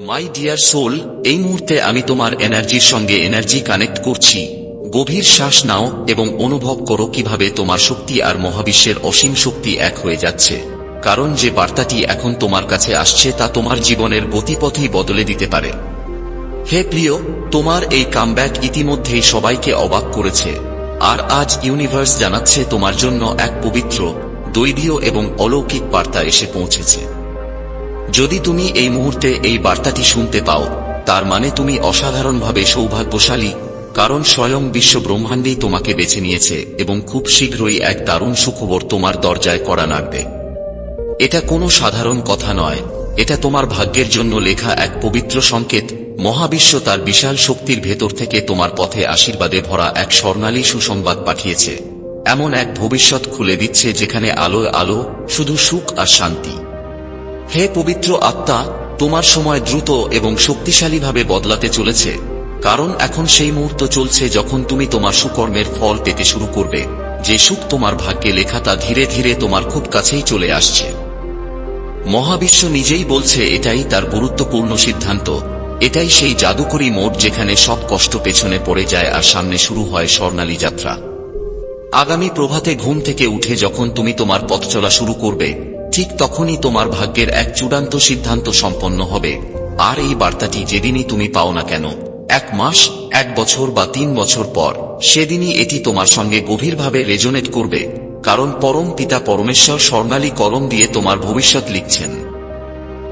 My dear soul এই মুহূর্তে আমি তোমার এনার্জির সঙ্গে এনার্জি কানেক্ট করছি। গভীর শ্বাস নাও এবং অনুভব করো কীভাবে তোমার শক্তি আর মহাবিশ্বের অসীম শক্তি এক হয়ে যাচ্ছে। কারণ যে বার্তাটি এখন তোমার কাছে আসছে তা তোমার জীবনের গতিপথই বদলে দিতে পারে। হে প্রিয়, তোমার এই কামব্যাক ইতিমধ্যেই সবাইকে অবাক করেছে। আর আজ ইউনিভার্স জানাচ্ছে তোমার জন্য এক পবিত্র, দৈবীয় এবং অলৌকিক বার্তা এসে পৌঁছেছে। যদি তুমি এই মুহূর্তে এই বার্তাটি শুনতে পাও, তার মানে তুমি অসাধারণভাবে সৌভাগ্যশালী, কারণ স্বয়ং বিশ্ব ব্রহ্মাণ্ডেই তোমাকে বেছে নিয়েছে এবং খুব শীঘ্রই এক দারুণ সুখবর তোমার দরজায় করা নাড়বে। এটা কোনো সাধারণ কথা নয়। এটা তোমার ভাগ্যের জন্য লেখা এক পবিত্র সংকেত। মহাবিশ্ব তার বিশাল শক্তির ভেতর থেকে তোমার পথে আশীর্বাদে ভরা এক স্বর্ণালী সুসংবাদ পাঠিয়েছে। এমন এক ভবিষ্যৎ খুলে দিচ্ছে যেখানে আলোয় আলো, শুধু সুখ আর শান্তি। হে পবিত্র আত্মা, তোমার সময় দ্রুত এবং শক্তিশালীভাবে বদলাতে চলেছে, কারণ এখন সেই মুহূর্ত চলছে যখন তুমি তোমার সুকর্মের ফল পেতে শুরু করবে। যে সুখ তোমার ভাগ্যে লেখা তা ধীরে ধীরে তোমার খুব কাছেই চলে আসছে। মহাবিশ্ব নিজেই বলছে, এটাই তার গুরুত্বপূর্ণ সিদ্ধান্ত। এটাই সেই জাদুকরী মোড় যেখানে সব কষ্ট পেছনে পড়ে যায় আর সামনে শুরু হয় স্বর্ণালী যাত্রা। আগামী প্রভাতে ঘুম থেকে উঠে যখন তুমি তোমার পথ চলা শুরু করবে ঠিক তখনই তোমার ভাগ্যের এক চূড়ান্ত সিদ্ধান্ত সম্পন্ন হবে। আর এই বার্তাটি যেদিনই তুমি পাও না কেন, এক মাস, এক বছর বা তিন বছর পর, সেদিনই এটি তোমার সঙ্গে গভীরভাবে রেজোনেট করবে, কারণ পরম পিতা পরমেশ্বর স্বর্ণালী কলম দিয়ে তোমার ভবিষ্যৎ লিখছেন।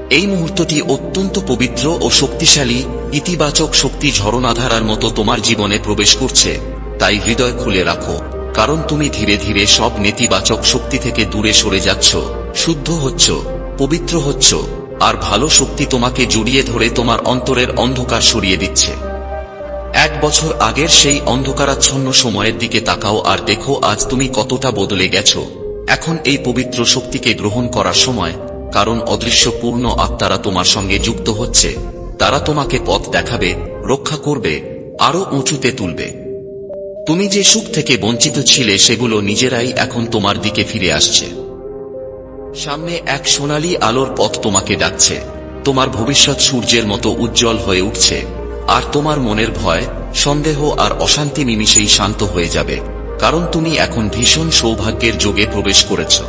এই মুহূর্তটি অত্যন্ত পবিত্র ও শক্তিশালী, ইতিবাচক শক্তি ঝরনাধারার মতো তোমার জীবনে প্রবেশ করছে। তাই হৃদয় খুলে রাখো। কারণ তুমি ধীরে ধীরে সব নেতিবাচক শক্তি থেকে দূরে সরে যাচ্ছ, শুদ্ধ হচ্ছ, পবিত্র হচ্ছ, আর ভালো শক্তি তোমাকে জড়িয়ে ধরে তোমার অন্তরের অন্ধকার সরিয়ে দিচ্ছে। এক বছর আগের সেই অন্ধকারাচ্ছন্ন সময়ের দিকে তাকাও আর দেখো আজ তুমি কতটা বদলে গেছো। এখন এই পবিত্র শক্তিকে গ্রহণ করার সময়, কারণ অদৃশ্যপূর্ণ আত্মারা তোমার সঙ্গে যুক্ত হচ্ছে, তারা তোমাকে পথ দেখাবে, রক্ষা করবে আরও উঁচুতে তুলবে। তুমি যে সুখ থেকে বঞ্চিত ছিলে, সেগুলো নিজেরাই এখন তোমার দিকে ফিরে আসছে। সামনে এক সোনালী আলোর পথ তোমাকে ডাকছে। তোমার ভবিষ্যৎ সূর্যের মতো উজ্জ্বল হয়ে উঠছে। আর তোমার মনের ভয়, সন্দেহ আর অশান্তি নিমিষেই শান্ত হয়ে যাবে। কারণ তুমি এখন ভীষণ সৌভাগ্যের যোগে প্রবেশ করেছ।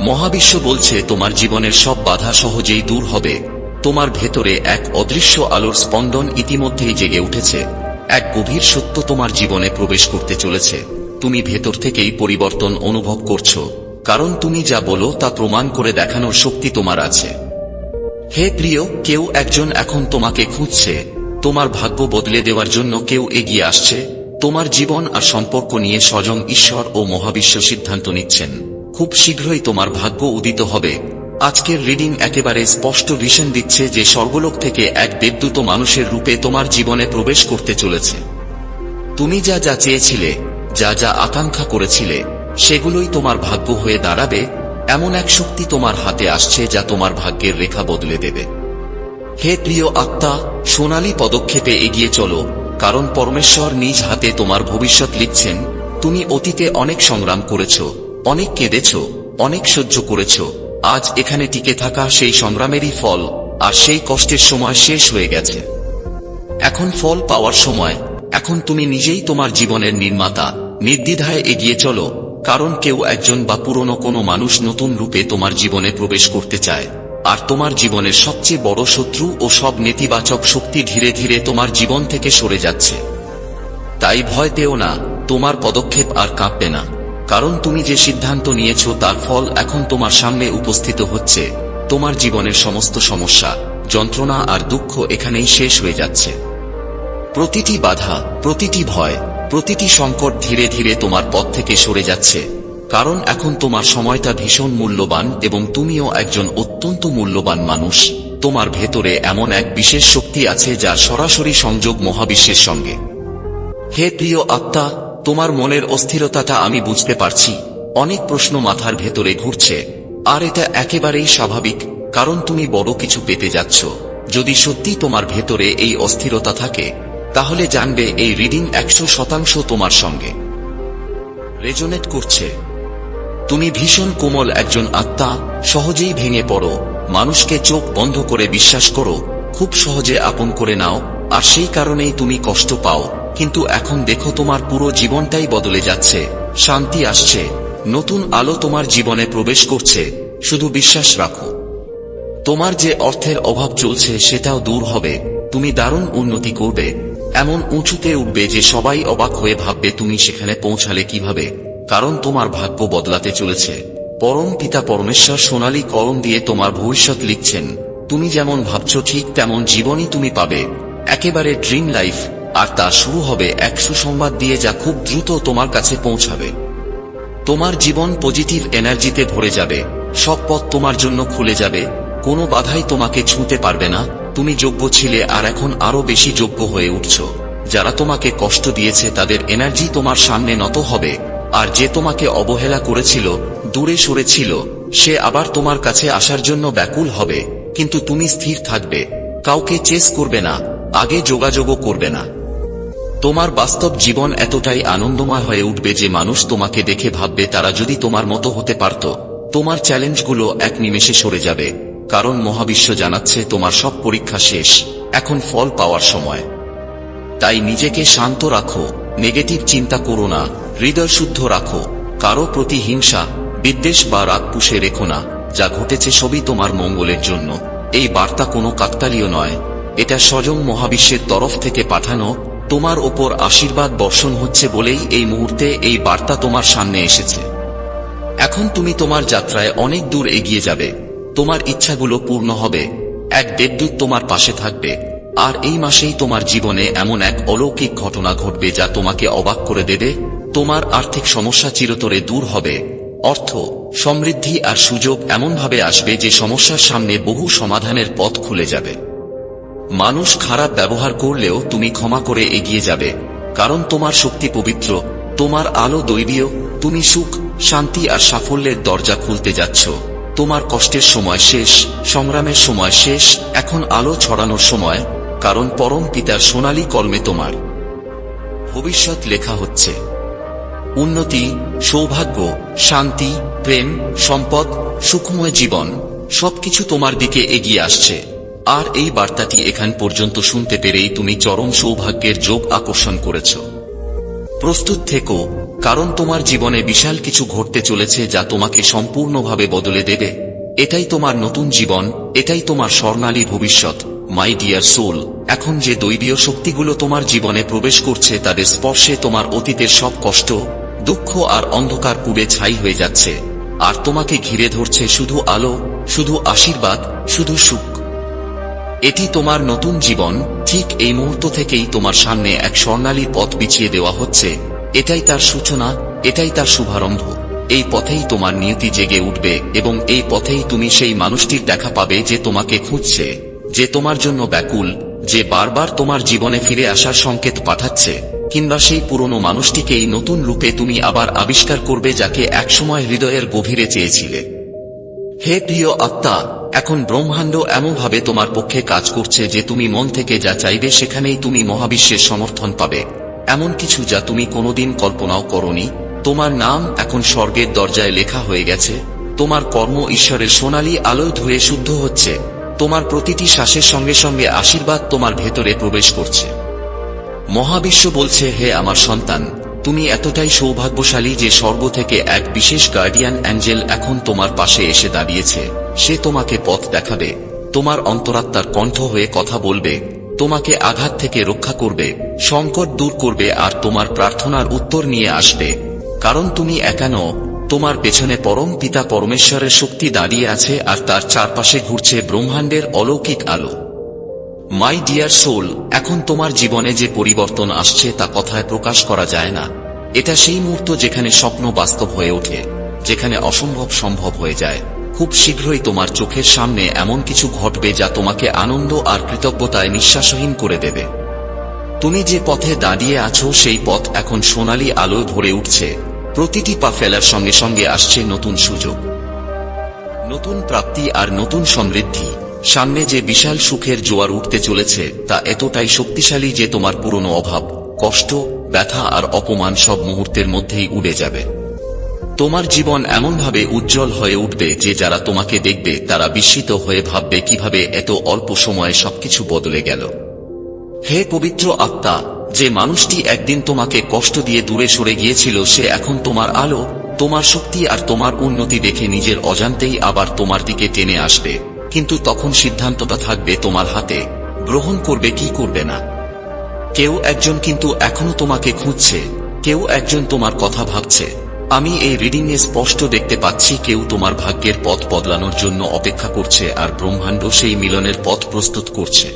মহাবিশ্ব বলছে, তোমার জীবনের সব বাধা সহজেই দূর হবে। তোমার ভেতরে এক অদৃশ্য আলোর স্পন্দন ইতিমধ্যেই জেগে উঠেছে। এক গভীর সত্য তোমার জীবনে প্রবেশ করতে চলেছে। তুমি ভেতর থেকেই পরিবর্তন অনুভব করছ, কারণ তুমি যা বলো তা প্রমাণ করে দেখানোর শক্তি তোমার আছে। হে প্রিয়, কেউ একজন এখন তোমাকে খুঁজছে, তোমার ভাগ্য বদলে দেওয়ার জন্য কেউ এগিয়ে আসছে, তোমার জীবন আর সম্পর্ক নিয়ে স্বজন ঈশ্বর ও মহাবিশ্ব সিদ্ধান্ত নিচ্ছেন। খুব শীঘ্রই তোমার ভাগ্য উদিত হবে আজকের রিডিং একেবারে স্পষ্ট ভিশন দিচ্ছে যে স্বর্গলোক থেকে এক দেবদূত মানুষের রূপে তোমার জীবনে প্রবেশ করতে চলেছে। তুমি যা যা চেয়েছিলে, যা যা আকাঙ্ক্ষা করেছিলে, সেগুলোই তোমার ভাগ্য হয়ে দাঁড়াবে, এমন এক শক্তি তোমার হাতে আসছে যা তোমার ভাগ্যের রেখা বদলে দেবে। হে প্রিয় আত্মা, সোনালী পদক্ষেপে এগিয়ে চলো, কারণ পরমেশ্বর নিজ হাতে তোমার ভবিষ্যৎ লিখছেন, তুমি অতীতে অনেক সংগ্রাম করেছ, অনেক কেঁদেছ, অনেক সহ্য করেছ আজ এখানে টিকে থাকা সেই সংগ্রামেরই ফল, আর সেই কষ্টের সময় শেষ হয়ে গেছে। এখন ফল পাওয়ার সময়। এখন তুমি নিজেই তোমার জীবনের নির্মাতা। নির্দ্বিধায় এগিয়ে চলো, কারণ কেউ একজন বা পুরনো কোনো মানুষ নতুন রূপে তোমার জীবনে প্রবেশ করতে চায়। আর তোমার জীবনের সবচেয়ে বড় শত্রু ও সব নেতিবাচক শক্তি ধীরে ধীরে তোমার জীবন থেকে সরে যাচ্ছে। তাই ভয় পেও না, তোমার পদক্ষেপ আর কাঁপবে না। কারণ তুমি যে সিদ্ধান্ত নিয়েছ তার ফল এখন তোমার সামনে উপস্থিত হচ্ছে। তোমার জীবনের সমস্ত সমস্যা, যন্ত্রণা আর দুঃখ এখানেই শেষ হয়ে যাচ্ছে। প্রতিটি বাধা, প্রতিটি ভয়, প্রতিটি সংকট ধীরে ধীরে তোমার পথ থেকে সরে যাচ্ছে। কারণ এখন তোমার সময়টা ভীষণ মূল্যবান এবং তুমিও একজন অত্যন্ত মূল্যবান মানুষ। তোমার ভেতরে এমন এক বিশেষ শক্তি আছে যার সরাসরি সংযোগ মহাবিশ্বের সঙ্গে। হে প্রিয় আত্মা তোমার মনের অস্থিরতাটা আমি বুঝতে পারছি। অনেক প্রশ্ন মাথার ভেতরে ঘুরছে। আর এটা একেবারেই স্বাভাবিক, কারণ তুমি বড় কিছু পেতে যাচ্ছ। যদি সত্যি তোমার ভেতরে এই অস্থিরতা থাকে, তাহলে জানবে এই রিডিং একশো শতাংশ তোমার সঙ্গে। রেজোনেট করছে। তুমি ভীষণ কোমল একজন আত্মা, সহজেই ভেঙে পড়ো। মানুষকে চোখ বন্ধ করে বিশ্বাস করো, খুব সহজে আপন করে নাও, আর সেই কারণেই তুমি কষ্ট পাও। কিন্তু এখন দেখো তোমার পুরো জীবনটাই বদলে যাচ্ছে। শান্তি আসছে। নতুন আলো তোমার জীবনে প্রবেশ করছে। শুধু বিশ্বাস রাখো। তোমার যে অর্থের অভাব চলছে সেটাও দূর হবে। তুমি দারুণ উন্নতি করবে। এমন উঁচুতে উঠবে যে সবাই অবাক হয়ে ভাববে তুমি সেখানে পৌঁছালে কীভাবে। কারণ তোমার ভাগ্য বদলাতে চলেছে। পরম পিতা পরমেশ্বর সোনালী কলম দিয়ে তোমার ভবিষ্যৎ লিখছেন, তুমি যেমন ভাবছ ঠিক তেমন জীবনই তুমি পাবে। একেবারে ড্রিম লাইফ। আর তা শুরু হবে এক সুসংবাদ দিয়ে যা খুব দ্রুত তোমার কাছে পৌঁছাবে। তোমার জীবন পজিটিভ এনার্জিতে ভরে যাবে। সব পথ তোমার জন্য খুলে যাবে। কোনো বাধাই তোমাকে ছুঁতে পারবে না। তুমি যোগ্য ছিলে আর এখন আরও বেশি যোগ্য হয়ে উঠছ। যারা তোমাকে কষ্ট দিয়েছে, তাদের এনার্জি তোমার সামনে নত হবে। আর যে তোমাকে অবহেলা করেছিল, দূরে সরেছিল, সে আবার তোমার কাছে আসার জন্য ব্যাকুল হবে। কিন্তু তুমি স্থির থাকবে। কাউকে চেস করবে না। আগে যোগাযোগও করবে না। তোমার বাস্তব জীবন এতটাই আনন্দময় হয়ে উঠবে যে মানুষ তোমাকে দেখে ভাববে তারা যদি তোমার মতো হতে পারত, তোমার চ্যালেঞ্জগুলো এক নিমেষে সরে যাবে। কারণ মহাবিশ্ব জানাচ্ছে তোমার সব পরীক্ষা শেষ, এখন ফল পাওয়ার সময়। তাই নিজেকে শান্ত রাখো, নেগেটিভ চিন্তা করো না, হৃদয় শুদ্ধ রাখো, কারও প্রতি হিংসা, বিদ্বেষ বা রাগ পুষে রেখো না, যা ঘটেছে সবই তোমার মঙ্গলের জন্য। এই বার্তা কোনো কাকতালীয় নয়। এটা স্বয়ং মহাবিশ্বের তরফ থেকে পাঠানো তোমার ওপর আশীর্বাদ বর্ষণ হচ্ছে বলেই এই মুহূর্তে এই বার্তা তোমার সামনে এসেছে। এখন তুমি তোমার যাত্রায় অনেক দূর এগিয়ে যাবে। তোমার ইচ্ছাগুলো পূর্ণ হবে। এক দেবদূত তোমার পাশে থাকবে। আর এই মাসেই তোমার জীবনে এমন এক অলৌকিক ঘটনা ঘটবে যা তোমাকে অবাক করে দেবে। তোমার আর্থিক সমস্যা চিরতরে দূর হবে। অর্থ, সমৃদ্ধি আর সুযোগ এমনভাবে আসবে যে সমস্যার সামনে বহু সমাধানের পথ খুলে যাবে। মানুষ খারাপ ব্যবহার করলেও তুমি ক্ষমা করে এগিয়ে যাবে, কারণ তোমার শক্তি পবিত্র, তোমার আলো দৈবীয়, তুমি সুখ, শান্তি আর সাফল্যের দরজা খুলতে যাচ্ছ। তোমার কষ্টের সময় শেষ, সংগ্রামের সময় শেষ, এখন আলো ছড়ানোর সময়, কারণ পরম পিতার সোনালী কর্মে তোমার। ভবিষ্যৎ লেখা হচ্ছে, উন্নতি, সৌভাগ্য, শান্তি, প্রেম, সম্পদ, সুখময় জীবন, সবকিছু তোমার দিকে এগিয়ে আসছে। আর এই বার্তাটি এখান পর্যন্ত শুনতে পেরেই তুমি চরম সৌভাগ্যের যোগ আকর্ষণ করেছ। প্রস্তুত থেকো, কারণ তোমার জীবনে বিশাল কিছু ঘটতে চলেছে যা তোমাকে সম্পূর্ণভাবে বদলে দেবে। এটাই তোমার নতুন জীবন, এটাই তোমার স্বর্ণালী ভবিষ্যৎ, মাই ডিয়ার সোল। এখন যে দৈবীয় শক্তিগুলো তোমার জীবনে প্রবেশ করছে তাদের স্পর্শে তোমার অতীতের সব কষ্ট, দুঃখ আর অন্ধকার পুড়ে ছাই হয়ে যাচ্ছে। আর তোমাকে ঘিরে ধরছে শুধু আলো, শুধু আশীর্বাদ, শুধু সুখ। এটি তোমার নতুন জীবন, ঠিক এই মুহূর্ত থেকেই তোমার সামনে এক স্বর্ণালী পথ বিছিয়ে দেওয়া হচ্ছে। এটাই তার সূচনা, এটাই তার শুভারম্ভ। এই পথেই তোমার নিয়তি জেগে উঠবে এবং এই পথেই তুমি সেই মানুষটির দেখা পাবে যে তোমাকে খুঁজছে, যে তোমার জন্য ব্যাকুল, যে বারবার তোমার জীবনে ফিরে আসার সংকেত পাঠাচ্ছে, কিংবা সেই পুরনো মানুষটিকেই নতুন রূপে তুমি আবার আবিষ্কার করবে যাকে একসময় হৃদয়ের গভীরে চেয়েছিলে। হে প্রিয় আত্মা, এখন ব্রহ্মাণ্ড এমনভাবে তোমার পক্ষে কাজ করছে যে তুমি মন থেকে যা চাইবে সেখানেই তুমি মহাবিশ্বের সমর্থন পাবে। এমন কিছু যা তুমি কোনোদিন কল্পনাও করনি। তোমার নাম এখন স্বর্গের দরজায় লেখা হয়ে গেছে। তোমার কর্ম ঈশ্বরের সোনালী আলোয় ধুয়ে শুদ্ধ হচ্ছে। তোমার প্রতিটি শ্বাসের সঙ্গে সঙ্গে আশীর্বাদ তোমার ভেতরে প্রবেশ করছে। মহাবিশ্ব বলছে, হে আমার সন্তান তুমি এতটাই সৌভাগ্যশালী যে স্বর্গ থেকে এক বিশেষ গার্ডিয়ান অ্যাঞ্জেল এখন তোমার পাশে এসে দাঁড়িয়েছে। সে তোমাকে পথ দেখাবে। তোমার অন্তরাত্মার কণ্ঠ হয়ে কথা বলবে। তোমাকে আঘাত থেকে রক্ষা করবে, সংকট দূর করবে আর তোমার প্রার্থনার উত্তর নিয়ে আসবে। কারণ তুমি একানো তোমার পেছনে পরম পিতা পরমেশ্বরের শক্তি দাঁড়িয়ে আছে আর তার চারপাশে ঘুরছে ব্রহ্মাণ্ডের অলৌকিক আলো। মাই ডিয়ার সোল এখন তোমার জীবনে যে পরিবর্তন আসছে তা কথায় প্রকাশ করা যায় না। এটা সেই মুহূর্ত যেখানে স্বপ্ন বাস্তব হয়ে ওঠে, যেখানে অসম্ভব সম্ভব হয়ে যায়। খুব শীঘ্রই তোমার চোখের সামনে এমন কিছু ঘটবে যা তোমাকে আনন্দ আর কৃতজ্ঞতায় নিঃশ্বাসহীন করে দেবে। তুমি যে পথে দাঁড়িয়ে আছো, সেই পথ এখন সোনালী আলোয় ভরে উঠছে। প্রতিটি পা ফেলার সঙ্গে সঙ্গে আসছে নতুন সুযোগ। নতুন প্রাপ্তি আর নতুন সমৃদ্ধি। সামনে যে বিশাল সুখের জোয়ার উঠতে চলেছে, তা এতটাই শক্তিশালী যে তোমার পুরনো অভাব, কষ্ট, ব্যথা আর অপমান সব মুহূর্তের মধ্যেই উড়ে যাবে। তোমার জীবন এমনভাবে উজ্জ্বল হয়ে উঠবে যে যারা তোমাকে দেখবে, তারা বিস্মিত হয়ে ভাববে কীভাবে এত অল্প সময়ে সবকিছু বদলে গেল। হে পবিত্র আত্মা, যে মানুষটি একদিন তোমাকে কষ্ট দিয়ে দূরে সরে গিয়েছিল, সে এখন তোমার আলো, তোমার শক্তি আর তোমার উন্নতি দেখে নিজের অজান্তেই আবার তোমার দিকে টেনে আসবে। কিন্তু তখন সিদ্ধান্তটা থাকবে তোমার হাতে। গ্রহণ করবে কি করবে না। কেউ একজন কিন্তু এখনও তোমাকে খুঁজছে। কেউ একজন তোমার কথা ভাবছে। আমি এই রিডিং এ স্পষ্ট দেখতে পাচ্ছি কেউ তোমার ভাগ্যের পথ বদলানোর জন্য অপেক্ষা করছে আর ব্রহ্মাণ্ড সেই মিলনের পথ প্রস্তুত করছে।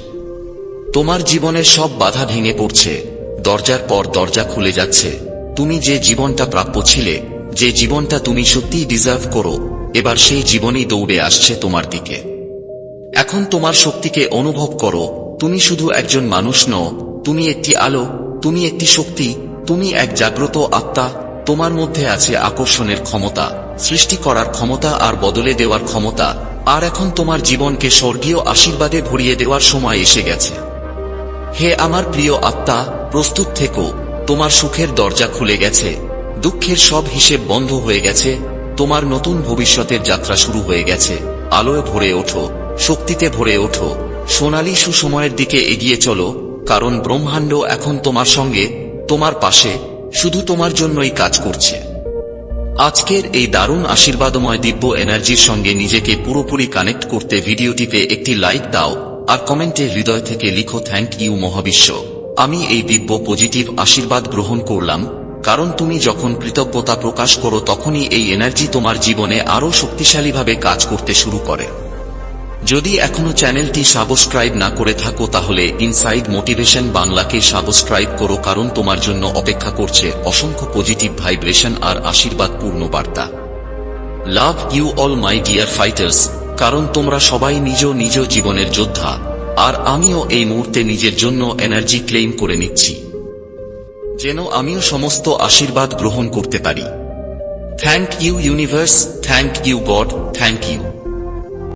তোমার জীবনের সব বাধা ভেঙে পড়ছে। দরজার পর দরজা খুলে যাচ্ছে। তুমি যে জীবনটা প্রাপ্য ছিলে, যে জীবনটা তুমি সত্যিই ডিজার্ভ করো, এবার সেই জীবনেই দৌড়ে আসছে তোমার দিকে। এখন তোমার শক্তিকে অনুভব করো। তুমি শুধু একজন মানুষ নও, তুমি একটি আলো, তুমি একটি শক্তি, তুমি এক জাগ্রত আত্মা, তোমার মধ্যে আছে আকর্ষণের ক্ষমতা, সৃষ্টি করার ক্ষমতা আর বদলে দেওয়ার ক্ষমতা, আর এখন তোমার জীবনকে স্বর্গীয় আশীর্বাদে ভরিয়ে দেওয়ার সময় এসে গেছে। হে আমার প্রিয় আত্মা, প্রস্তুত থেকো, তোমার সুখের দরজা খুলে গেছে, দুঃখের সব হিসেব বন্ধ হয়ে গেছে, তোমার নতুন ভবিষ্যতের যাত্রা শুরু হয়ে গেছে, আলোয় ভরে ওঠো। শক্তিতে ভরে ওঠো। সোনালী সুসময়ের দিকে এগিয়ে চলো, কারণ ব্রহ্মাণ্ড এখন তোমার সঙ্গে, তোমার পাশে, শুধু তোমার জন্যই কাজ করছে। আজকের এই দারুণ আশীর্বাদময় দিব্য এনার্জির সঙ্গে নিজেকে পুরোপুরি কানেক্ট করতে ভিডিওটিতে একটি লাইক দাও, আর কমেন্টে হৃদয় থেকে লিখো, থ্যাংক ইউ মহাবিশ্ব। আমি এই দিব্য পজিটিভ আশীর্বাদ গ্রহণ করলাম, কারণ তুমি যখন কৃতজ্ঞতা প্রকাশ করো, তখনই এই এনার্জি তোমার জীবনে আরও শক্তিশালীভাবে কাজ করতে শুরু করে। যদি এখনও চ্যানেলটি সাবস্ক্রাইব না করে থাকো তাহলে ইনসাইড মোটিভেশন বাংলাকে সাবস্ক্রাইব করো কারণ তোমার জন্য অপেক্ষা করছে অসংখ্য পজিটিভ ভাইব্রেশন আর আশীর্বাদ পূর্ণ বার্তা। Love you all, my dear fighters, কারণ তোমরা সবাই নিজ নিজ জীবনের যোদ্ধা, আর আমিও এই মুহূর্তে নিজের জন্য এনার্জি ক্লেইম করে নিচ্ছি। যেন আমিও সমস্ত আশীর্বাদ গ্রহণ করতে পারি। Thank you universe, thank you God, thank you.